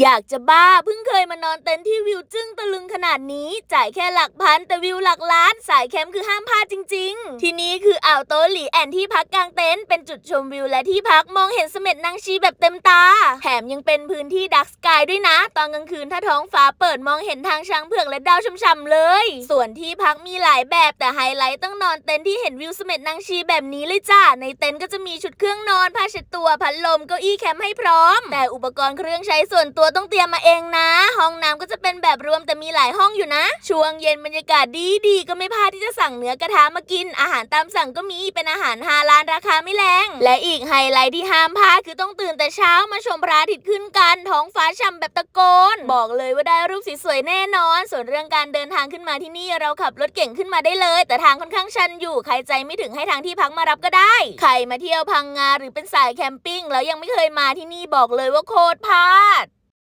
อยากจะบ้าเพิ่งเคยมานอนเต็นท์ที่วิวจึ้งตะลึงขนาดนี้ จ่ายแค่หลักพันแต่วิวหลักล้าน สายแคมป์คือห้ามพลาดจริง ที่นี้คืออ่าวโตหลีแอนที่พักกลางเต็นท์เป็นจุดชมวิวและที่พักมองเห็นเสม็ดนางชีแบบเต็มตา แถมยังเป็นพื้นที่ดักสกายด้วยนะ ตอนกลางคืนถ้าท้องฟ้าเปิดมองเห็นทางช้างเผือกและดาวช่ำๆเลย ส่วนที่พักมีหลายแบบแต่ไฮไลท์ต้องนอนเต็นท์ที่เห็นวิวเสม็ดนางชีแบบนี้เลยจ้าในเต็นท์ก็จะมีชุดเครื่องนอนผ้าเช็ดตัวพัดลมเก้าอี้แคมป์ให้พร้อม แต่อุปกรณ์เครื่องใช้ส่วนตัวต้องเตรียมมาเองนะ ห้องน้ำก็จะเป็นแบบรวมแต่มีหลายห้องอยู่นะ ช่วงเย็นบรรยากาศดีดีๆก็ไม่พลาดที่จะสั่งเนื้อกระทะมากินอาหารตามสั่งก็มีเป็นอาหารฮาลาลราคาไม่แรง และอีกไฮไลท์ที่ห้ามพลาดคือต้องตื่นแต่เช้ามาชมพระอาทิตย์ขึ้นกัน ท้องฟ้าช่ำแบบตะโกน บอกเลยว่าได้รูปสวยๆแน่นอน ส่วนเรื่องการเดินทางขึ้นมาที่นี่เราขับรถเก่งขึ้นมาได้เลย แต่ทางค่อนข้างชันอยู่ใครใจไม่ถึงให้ทางที่พักมารับก็ได้ใครมาเที่ยวพังงาหรือเป็นสายแคมปิ้งแล้วยังไม่เคยมาที่นี่บอกเลยว่าโคตรพลาด